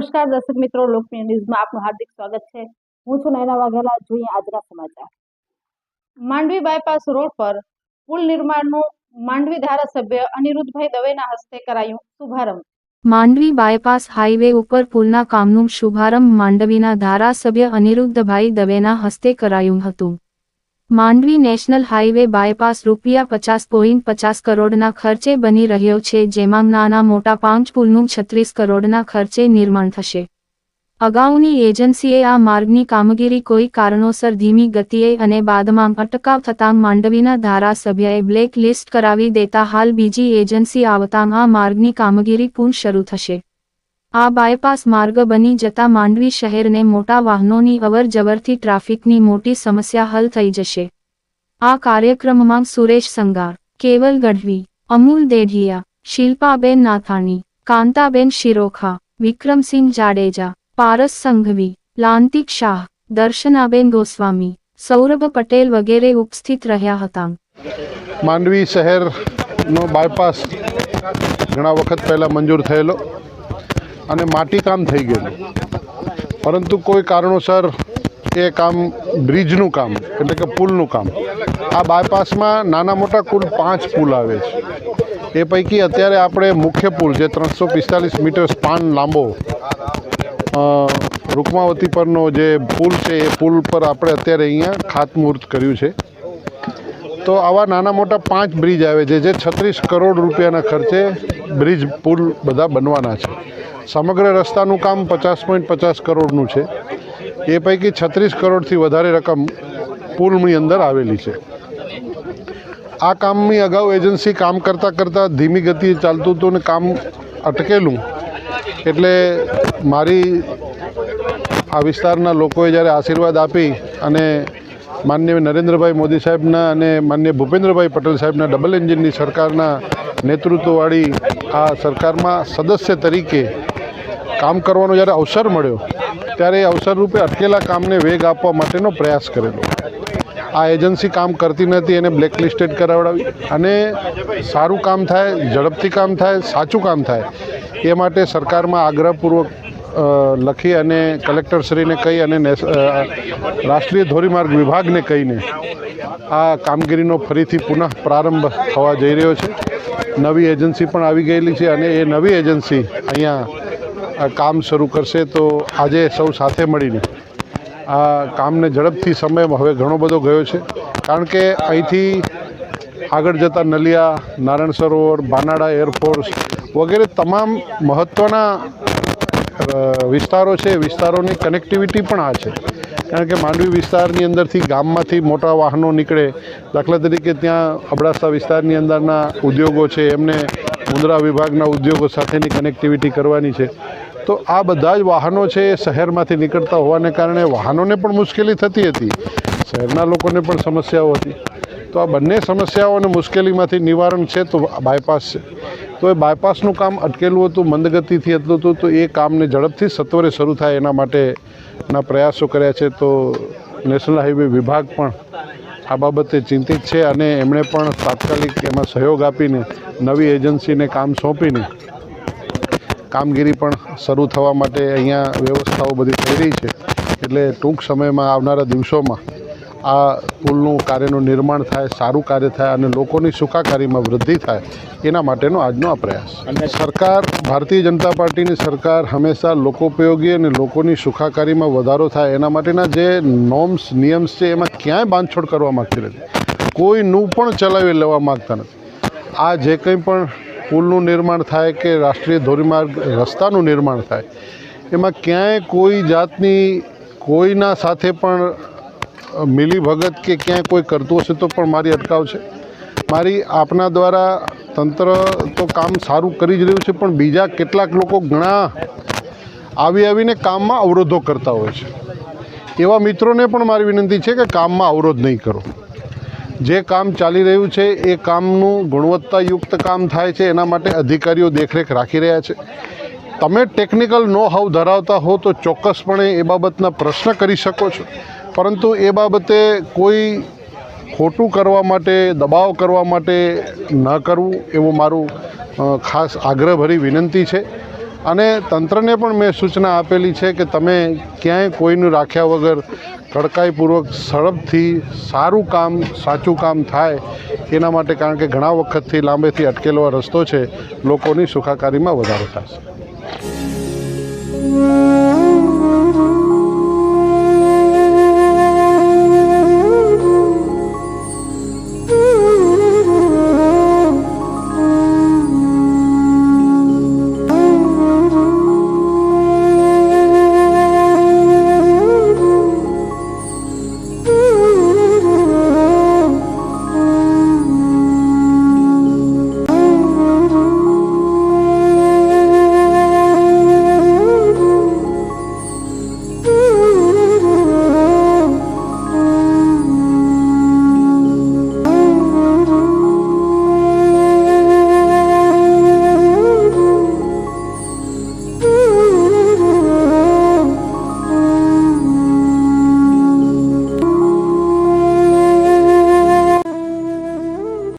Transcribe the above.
નમસ્કાર દર્શક મિત્રો, લોકપ્રિય ન્યૂઝમાં આપનું હાર્દિક સ્વાગત છે. હું છું નયના વાઘેલા, જોઈએ આજના સમાચાર. માંડવી બાયપાસ રોડ પર પુલ નિર્માણનું માંડવી ધારાસભ્ય અનિરુદ્ધભાઈ દવેના હસ્તે કરાયું શુભારંભ. માંડવી બાયપાસ હાઈવે ઉપર પુલના કામનું શુભારંભ માંડવીના ધારાસભ્ય અનિરુદ્ધભાઈ દવેના હસ્તે કરાયું હતું. માંડવી નેશનલ હાઈવે બાયપાસ રૂપિયા પચાસ પોઈન્ટ પચાસ કરોડના ખર્ચે બની રહ્યો છે, જેમાં નાના મોટા પાંચ પુલનું છત્રીસ કરોડના ખર્ચે નિર્માણ થશે. અગાઉની એજન્સીએ આ માર્ગની કામગીરી કોઈ કારણોસર ધીમી ગતિએ અને બાદમાં અટકાવ થતાં માંડવીના ધારાસભ્યએ બ્લેક લિસ્ટ કરાવી દેતા હાલ બીજી એજન્સી આવતાં આ માર્ગની કામગીરી પૂર્ણ શરૂ થશે. આ બાયપાસ માર્ગ બની જતા માંડવી શહેરને મોટા વાહનોની અવર જવરથી ટ્રાફિકની મોટી સમસ્યા હલ થઈ જશે. આ કાર્યક્રમમાં સુરેશ સંગાર કેવલ ગઢવી, અમૂલ દેઢિયા, શિલ્પાબેન નાથાણી, કાંતાબેન શિરોખા, વિક્રમસિંહ જાડેજા, પારસ સંઘવી, લાંતિક શાહ, દર્શનાબેન ગોસ્વામી, સૌરભ પટેલ વગેરે ઉપસ્થિત રહ્યા હતા. માંડવી શહેરનો બાયપાસ ઘણા વખત પહેલાં મંજૂર થયેલો. અને માટીકામ થઈ ગયેલું. પરંતુ કોઈ કારણોસર એ કામ બ્રિજનું કામ, એટલે કે પુલનું કામ. આ બાયપાસમાં નાના મોટા કુલ પાંચ પુલ આવે છે. એ પૈકી અત્યારે આપણે મુખ્ય પુલ જે ત્રણસો પિસ્તાલીસ મીટર સ્પાન લાંબો રૂકમાવતી પરનો જે પુલ છે, એ પુલ પર આપણે અત્યારે અહીંયા ખાતમુહૂર્ત કર્યું છે. તો આવા નાના મોટા પાંચ બ્રિજ આવે છે, જે છત્રીસ કરોડ રૂપિયાના ખર્ચે બ્રિજ પુલ બધા બનવાના છે. સમગ્ર રસ્તાનું કામ પચાસ પોઈન્ટ પચાસ કરોડનું છે. એ પૈકી છત્રીસ કરોડથી વધારે રકમ પુલની અંદર આવેલી છે. આ કામની અગાઉ એજન્સી કામ કરતાં કરતાં ધીમી ગતિએ ચાલતું હતું ને કામ અટકેલું. એટલે મારી આ વિસ્તારના લોકોએ જ્યારે આશીર્વાદ આપી અને માન્ય નરેન્દ્રભાઈ મોદી સાહેબના અને માન્ય ભૂપેન્દ્રભાઈ પટેલ સાહેબના ડબલ એન્જિનની સરકારના નેતૃત્વવાળી આ સરકારમાં સદસ્ય તરીકે કામ કરવાનો જ્યારે અવસર મળ્યો, ત્યારે એ અવસર રૂપે અટકેલા કામને વેગ આપવા માટેનો પ્રયાસ કરેલો. આ એજન્સી કામ કરતી નથી, એને બ્લેકલિસ્ટેડ કરાવડાવી અને સારું કામ થાય, ઝડપથી કામ થાય, સાચું કામ થાય, એ માટે સરકારમાં આગ્રહપૂર્વક લખી અને કલેક્ટરશ્રીને કહી અને રાષ્ટ્રીય ધોરીમાર્ગ વિભાગને કહીને આ કામગીરીનો ફરીથી પુનઃ પ્રારંભ થવા જઈ રહ્યો છે. નવી એજન્સી પણ આવી ગયેલી છે અને એ નવી એજન્સી અહીંયા કામ શરૂ કરશે તો આજે સૌ સાથે મળીને આ કામને ઝડપથી સમય હવે ઘણો બધો ગયો છે. કારણ કે અહીંથી આગળ જતા નલિયા, નારાયણ સરોવર, બાનાડા એરફોર્સ વગેરે તમામ મહત્ત્વના વિસ્તારો છે. વિસ્તારોની કનેક્ટિવિટી પણ આ છે. કારણ કે માંડવી વિસ્તારની અંદરથી ગામમાંથી મોટા વાહનો નીકળે. દાખલા તરીકે ત્યાં અબડાસા વિસ્તારની અંદરના ઉદ્યોગો છે. એમને મુન્દ્રા વિભાગના ઉદ્યોગો સાથેની કનેક્ટિવિટી કરવાની છે. તો આ બધા જ વાહનો છે એ શહેરમાંથી નીકળતા હોવાને કારણે વાહનોને પણ મુશ્કેલી થતી હતી. શહેરના લોકોને પણ સમસ્યાઓ હતી. તો આ બંને સમસ્યાઓ અને મુશ્કેલીમાંથી નિવારણ છે તો બાયપાસ છે. તો એ બાયપાસનું કામ અટકેલું હતું, મંદગતિથી હતું હતું, તો એ કામને ઝડપથી સત્વરે શરૂ થાય એના માટેના પ્રયાસો કર્યા છે. તો નેશનલ હાઈવે વિભાગ પણ આ બાબતે ચિંતિત છે અને એમણે પણ તાત્કાલિક એમાં સહયોગ આપીને નવી એજન્સીને કામ સોંપીને કામગીરી પણ શરૂ થવા માટે અહીંયા વ્યવસ્થાઓ બધી થઈ રહી છે. એટલે ટૂંક સમયમાં આવનારા દિવસોમાં આ પુલનું કાર્યનું નિર્માણ થાય સારું કાર્ય થાય અને લોકોની સુખાકારીમાં વૃદ્ધિ થાય એના માટેનો આજનો આ પ્રયાસ. અને સરકાર ભારતીય જનતા પાર્ટીની સરકાર હંમેશા લોકોપયોગી અને લોકોની સુખાકારીમાં વધારો થાય એના માટેના જે નોર્મ્સ નિયમ્સ છે એમાં ક્યાંય બાંધછોડ કરવા માગતી નથી. કોઈનું પણ ચલાવી લેવા માગતા નથી. આ જે કંઈ પણ પુલનું નિર્માણ થાય કે રાષ્ટ્રીય ધોરીમાર્ગ રસ્તાનું નિર્માણ થાય, એમાં ક્યાંય કોઈ જાતની કોઈના સાથે પણ મિલીભગત કે ક્યાંય કોઈ કરતું હશે તો પણ મારી અટકાવ છે. મારી આપના દ્વારા તંત્ર તો કામ સારું કરી જ રહ્યું છે, પણ બીજા કેટલાક લોકો ઘણા આવી આવીને કામમાં અવરોધો કરતા હોય છે. એવા મિત્રોને પણ મારી વિનંતી છે કે કામમાં અવરોધ નહીં કરો. જે કામ ચાલી રહ્યું છે, એ કામનું ગુણવત્તાયુક્ત કામ થાય છે, એના માટે અધિકારીઓ દેખરેખ રાખી રહ્યા છે. તમે ટેકનિકલ નો હાવ ધરાવતા હો તો ચોક્કસપણે એ બાબતના પ્રશ્ન કરી શકો છો. પરંતુ એ બાબતે કોઈ ખોટું કરવા માટે, દબાવ કરવા માટે ન કરવું, એવું મારું ખાસ આગ્રહભરી વિનંતી છે. અને તંત્રને પણ મેં સૂચના આપેલી છે કે તમે ક્યાંય કોઈનું રાખ્યા વગર કડકાઈપૂર્વક ઝડપથી સારું કામ, સાચું કામ થાય એના માટે કારણ કે ઘણા વખતથી લાંબેથી અટકેલો રસ્તો છે, લોકોની સુખાકારીમાં વધારો થશે.